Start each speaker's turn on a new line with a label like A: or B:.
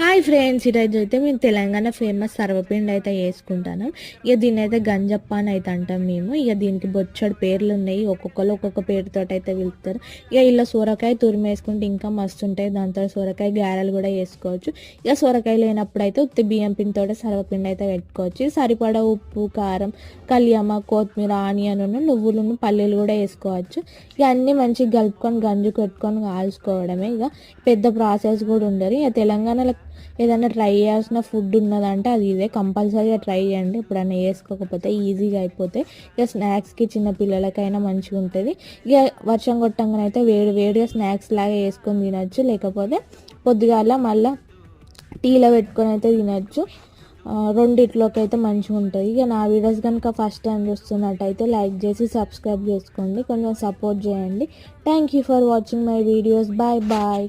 A: Hi friends ఈరోజు అయితే మేము తెలంగాణ ఫేమస్ సర్వపిండి అయితే వేసుకుంటాను. ఇక దీని అయితే గంజప్ప అని అయితే అంటాం మేము. ఇక దీనికి బొచ్చడు పేర్లు ఉన్నాయి ఒక్కొక్కరు ఒక్కొక్క పేరుతో అయితే పిలుస్తారు. ఇక ఇలా సొరకాయ తురిమి వేసుకుంటే ఇంకా మస్తు ఉంటాయి. దాంతో సొరకాయ గారెలు కూడా వేసుకోవచ్చు. ఇక సొరకాయ లేనప్పుడు అయితే ఉత్తి బియ్యం పిండితో సర్వపిండి అయితే పెట్టుకోవచ్చు. సరిపడా ఉప్పు కారం కలియమ్మ కొత్తిమీర ఆనియన్ నువ్వులను పల్లీలు కూడా వేసుకోవచ్చు. ఇక అన్నీ మంచిగా కలుపుకొని గంజు పెట్టుకొని కాల్చుకోవడమే. ఇక పెద్ద ప్రాసెస్ కూడా ఉండదు. ఇక తెలంగాణలో ఏదైనా ట్రై చేయాల్సిన ఫుడ్ ఉన్నదంటే అది ఇదే. కంపల్సరీగా ట్రై చేయండి. ఎప్పుడైనా వేసుకోకపోతే ఈజీగా అయిపోతే ఇక స్నాక్స్కి చిన్న పిల్లలకైనా మంచిగా ఉంటుంది. ఇక వర్షం కొట్టంగానైతే వేడి వేడిగా స్నాక్స్ లాగా వేసుకొని తినచ్చు. లేకపోతే పొద్దుగాల మళ్ళీ టీలో పెట్టుకొని అయితే తినచ్చు. రెండిట్లోకి అయితే మంచిగా ఉంటుంది. ఇక నా వీడియోస్ కనుక ఫస్ట్ టైం చూస్తున్నట్టయితే లైక్ చేసి సబ్స్క్రైబ్ చేసుకోండి. కొంచెం సపోర్ట్ చేయండి. Thank you for watching my videos bye bye